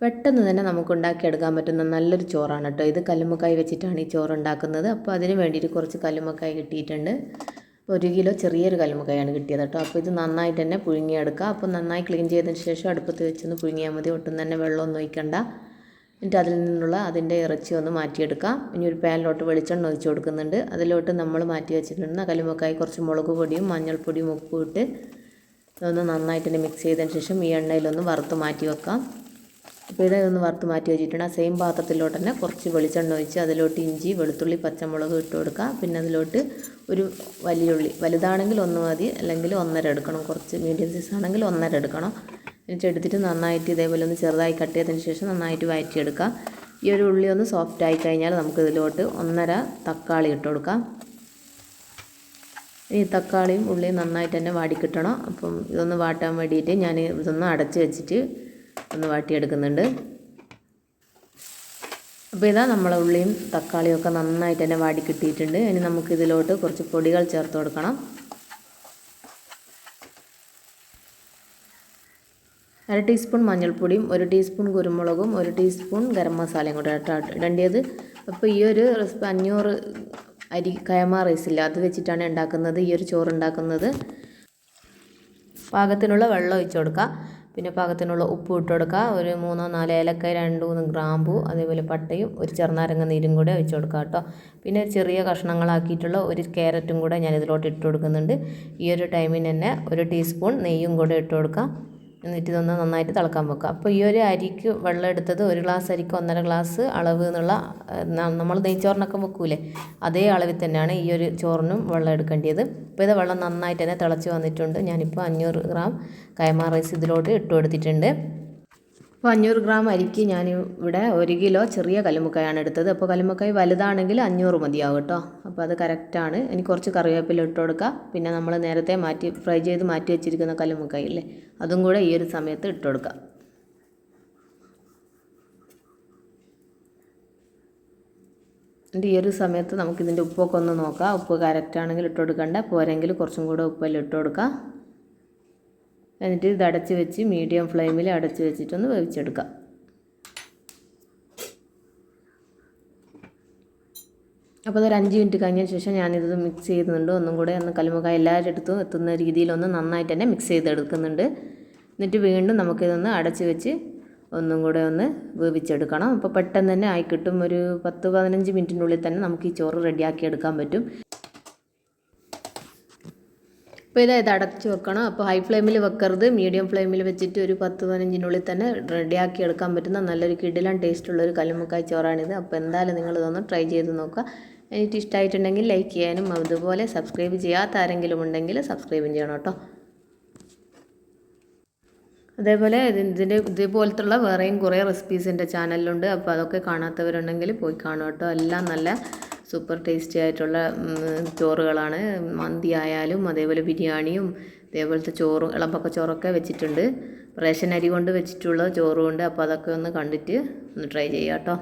പെട്ടെന്ന് തന്നെ നമുക്ക് ഉണ്ടാക്കിയെടുക്കാൻ പറ്റുന്ന നല്ലൊരു ചോറാണ് കേട്ടോ. ഇത് കല്ലുമ്മക്കായി വെച്ചിട്ടാണ് ഈ ചോറ് ഉണ്ടാക്കുന്നത് അപ്പോൾ അതിന് വേണ്ടിയിട്ട് കുറച്ച് കല്ലുമ്മക്കായി കിട്ടിയിട്ടുണ്ട്. ഒരു കിലോ ചെറിയൊരു കല്ലുമ്മക്കായാണ് കിട്ടിയത് കേട്ടോ. അപ്പോൾ ഇത് നന്നായിട്ട് തന്നെ പുഴുങ്ങിയെടുക്കുക അപ്പോൾ നന്നായി ക്ലീൻ ചെയ്തതിന് ശേഷം അടുപ്പത്ത് വെച്ചൊന്ന് പുഴുങ്ങിയാൽ മതി. ഒട്ടും തന്നെ വെള്ളമൊന്നും ഒഴിക്കണ്ട. എന്നിട്ട് അതിൽ നിന്നുള്ള അതിന്റെ ഇറച്ചി ഒന്ന് മാറ്റിയെടുക്കാം. ഇനി ഒരു പാനിലോട്ട് വെളിച്ചെണ്ണ ഒഴിച്ച് കൊടുക്കുന്നുണ്ട്. അതിലോട്ട് നമ്മൾ മാറ്റി വെച്ചിട്ടുണ്ട് കല്ലുമ്മക്കായി കുറച്ച് മുളക് പൊടിയും മഞ്ഞൾപ്പൊടിയും ഉപ്പും ഇട്ട് ഇതൊന്ന് നന്നായിട്ട് മിക്സ് ചെയ്തതിന് ശേഷം ഈ എണ്ണയിലൊന്ന് വറുത്ത് മാറ്റി വെക്കാം. അപ്പോൾ ഒന്ന് വറുത്ത് മാറ്റി വെച്ചിട്ടുണ്ട്. ആ സെയിം പാത്രത്തിലോട്ട് തന്നെ കുറച്ച് വെളിച്ചെണ്ണ ഒഴിച്ച് അതിലോട്ട് ഇഞ്ചി വെളുത്തുള്ളി പച്ചമുളക് ഇട്ട് കൊടുക്കുക. പിന്നെ അതിലോട്ട് ഒരു വലിയ ഉള്ളി. വലുതാണെങ്കിൽ ഒന്ന് മതി. അല്ലെങ്കിൽ ഒന്നര എടുക്കണം. കുറച്ച് മീഡിയം സൈസ് ആണെങ്കിൽ ഒന്നര എടുക്കണം. എന്നിട്ട് എടുത്തിട്ട് നന്നായിട്ട് ഇതേപോലെ ഒന്ന് ചെറുതായി കട്ട് ചെയ്തതിന് ശേഷം നന്നായിട്ട് വഴറ്റിയെടുക്കുക. ഈ ഒരു ഉള്ളി ഒന്ന് സോഫ്റ്റ് ആയി കഴിഞ്ഞാൽ നമുക്ക് ഇതിലോട്ട് ഒന്നര തക്കാളി ഇട്ട് കൊടുക്കാം ഈ തക്കാളിയും ഉള്ളിയും നന്നായിട്ട് തന്നെ വാടിക്കിട്ടണം അപ്പം ഇതൊന്ന് വാട്ടാൻ വേണ്ടിയിട്ട് ഞാൻ ഇതൊന്ന് അടച്ച് വെച്ചിട്ട് ഒന്ന് വാട്ടിയെടുക്കുന്നുണ്ട്. അപ്പോൾ ഇതാ നമ്മളെ ഉള്ളിയും തക്കാളിയും ഒക്കെ നന്നായിട്ട് തന്നെ വാടി കിട്ടിയിട്ടുണ്ട്. ഇനി നമുക്ക് ഇതിലോട്ട് കുറച്ച് പൊടികൾ ചേർത്ത് കൊടുക്കണം. അര ടീസ്പൂൺ മഞ്ഞൾപ്പൊടിയും ഒരു ടീസ്പൂൺ കുരുമുളകും ഒരു ടീസ്പൂൺ ഗരം മസാലയും കൂടെ ഇടേണ്ടത്. അപ്പോൾ ഈ ഒരു അഞ്ഞൂറ് അരി കയമ റൈസില്ല അത് വെച്ചിട്ടാണ് ഉണ്ടാക്കുന്നത് ഈ ഒരു ചോറ് ഉണ്ടാക്കുന്നത് പാകത്തിനുള്ള വെള്ളം ഒഴിച്ചു കൊടുക്കുക പിന്നെ പാകത്തിനുള്ള ഉപ്പ് ഇട്ട് കൊടുക്കുക. ഒരു മൂന്നോ നാലോ ഏലക്ക രണ്ട് മൂന്ന് ഗ്രാമ്പു അതേപോലെ പട്ടയും ഒരു ചെറുനാരങ്ങ നീരും കൂടെ ഒഴിച്ച് കൊടുക്കുക കേട്ടോ. പിന്നെ ചെറിയ കഷ്ണങ്ങളാക്കിയിട്ടുള്ള ഒരു ക്യാരറ്റും കൂടെ ഞാൻ ഇതിലോട്ട് ഇട്ട് കൊടുക്കുന്നുണ്ട്. ഈ ഒരു ടൈമിന് തന്നെ ഒരു ടീസ്പൂൺ നെയ്യും കൂടെ ഇട്ട് കൊടുക്കാം എന്നിട്ട് ഇതൊന്ന് നന്നായിട്ട് തിളക്കാൻ വെക്കുക. അപ്പോൾ ഈ ഒരു അരിക്ക് വെള്ളം എടുത്തത് ഒരു ഗ്ലാസ് അരിക്ക് ഒന്നര ഗ്ലാസ് അളവ് എന്നുള്ള നമ്മൾ നെയ്ച്ചോറിനൊക്കെ വെക്കൂലേ? അതേ അളവിൽ തന്നെയാണ് ഈ ഒരു ചോറിനും വെള്ളം എടുക്കേണ്ടത്. അപ്പോൾ ഇത് വെള്ളം നന്നായിട്ട് തന്നെ തിളച്ച് വന്നിട്ടുണ്ട്. ഞാനിപ്പോൾ അഞ്ഞൂറ് ഗ്രാം കൈമാ റൈസ് ഇതിലോട്ട് ഇട്ട് കൊടുത്തിട്ടുണ്ട്. അപ്പോൾ അഞ്ഞൂറ് ഗ്രാം അരിക്ക് ഞാൻ ഇവിടെ ഒരു കിലോ ചെറിയ കല്ലുമ്മക്കായാണ് എടുത്തത്. അപ്പോൾ കല്ലുമ്മക്കായ് വലുതാണെങ്കിൽ അഞ്ഞൂറ് മതിയാവും കേട്ടോ. അപ്പോൾ അത് കറക്റ്റാണ് ഇനി കുറച്ച് കറിവേപ്പില ഇട്ട് കൊടുക്കുക പിന്നെ നമ്മൾ നേരത്തെ മാറ്റി ഫ്രൈ ചെയ്ത് മാറ്റി വെച്ചിരിക്കുന്ന കല്ലുമ്മക്കായ് അല്ലേ അതും കൂടെ ഈ ഒരു സമയത്ത് ഇട്ട് കൊടുക്കുക എന്നിട്ട് ഈ ഒരു സമയത്ത് നമുക്കിതിന്റെ ഉപ്പൊക്കെ ഒന്ന് നോക്കാം. ഉപ്പ് കറക്റ്റാണെങ്കിൽ ഇട്ട് കൊടുക്കണ്ട. പോരെങ്കിൽ കുറച്ചും കൂടെ ഉപ്പെല്ലാം ഇട്ട് കൊടുക്കുക എന്നിട്ട് ഇത് അടച്ച് വെച്ച് മീഡിയം ഫ്ലെയിമിൽ അടച്ച് വെച്ചിട്ടൊന്ന് വേവിച്ചെടുക്കാം. അപ്പോൾ അതൊരു അഞ്ച് മിനിറ്റ് കഴിഞ്ഞ ശേഷം ഞാനിത് മിക്സ് ചെയ്യുന്നുണ്ട്. ഒന്നും കൂടെ ഒന്ന് കല്ലുമുക്കായ അടുത്തും എത്തുന്ന രീതിയിലൊന്ന് നന്നായിട്ട് തന്നെ മിക്സ് ചെയ്തെടുക്കുന്നുണ്ട്. എന്നിട്ട് വീണ്ടും നമുക്കിതൊന്ന് അടച്ച് വെച്ച് ഒന്നും കൂടെ ഒന്ന് വേവിച്ചെടുക്കണം. അപ്പോൾ പെട്ടെന്ന് തന്നെ ആയിക്കിട്ടും ഒരു പത്ത് പതിനഞ്ച് മിനിറ്റിനുള്ളിൽ തന്നെ നമുക്ക് ഈ ചോറ് റെഡിയാക്കി എടുക്കാൻ പറ്റും. അപ്പോൾ ഇത് ഇത് അടച്ച് വെക്കണം. അപ്പോൾ ഹൈ ഫ്ലെയിമിൽ വെക്കരുത്. മീഡിയം ഫ്ലെയിമിൽ വെച്ചിട്ട് ഒരു പത്ത് പതിനഞ്ചിനുള്ളിൽ തന്നെ റെഡിയാക്കി എടുക്കാൻ പറ്റുന്ന നല്ലൊരു കിടിലൻ ടേസ്റ്റുള്ളൊരു കല്ലുമുക്കായ് ചോറാണിത്. അപ്പോൾ എന്തായാലും നിങ്ങൾ ഇതൊന്ന് ട്രൈ ചെയ്ത് നോക്കുക. എനിക്ക് ഇഷ്ടമായിട്ടുണ്ടെങ്കിൽ ലൈക്ക് ചെയ്യാനും അതുപോലെ സബ്സ്ക്രൈബ് ചെയ്യാത്ത ആരെങ്കിലും ഉണ്ടെങ്കിൽ സബ്സ്ക്രൈബും ചെയ്യണം കേട്ടോ. അതേപോലെ ഇതിന്റെ ഇതേപോലത്തുള്ള വേറെയും കുറേ റെസിപ്പീസ് എന്റെ ചാനലിലുണ്ട് അപ്പോൾ അതൊക്കെ കാണാത്തവരുണ്ടെങ്കിൽ പോയി കാണും കേട്ടോ. എല്ലാം നല്ല സൂപ്പർ ടേസ്റ്റി ആയിട്ടുള്ള ചോറുകളാണ്. മന്തി ആയാലും അതേപോലെ ബിരിയാണിയും ഇതേപോലത്തെ ചോറും ഇളമ്പക്ക ചോറൊക്കെ വെച്ചിട്ടുണ്ട്. റേഷൻ അരി കൊണ്ട് വെച്ചിട്ടുള്ള ചോറും ഉണ്ട് അപ്പോൾ അതൊക്കെ ഒന്ന് കണ്ടിട്ട് ഒന്ന് ട്രൈ ചെയ്യാം കേട്ടോ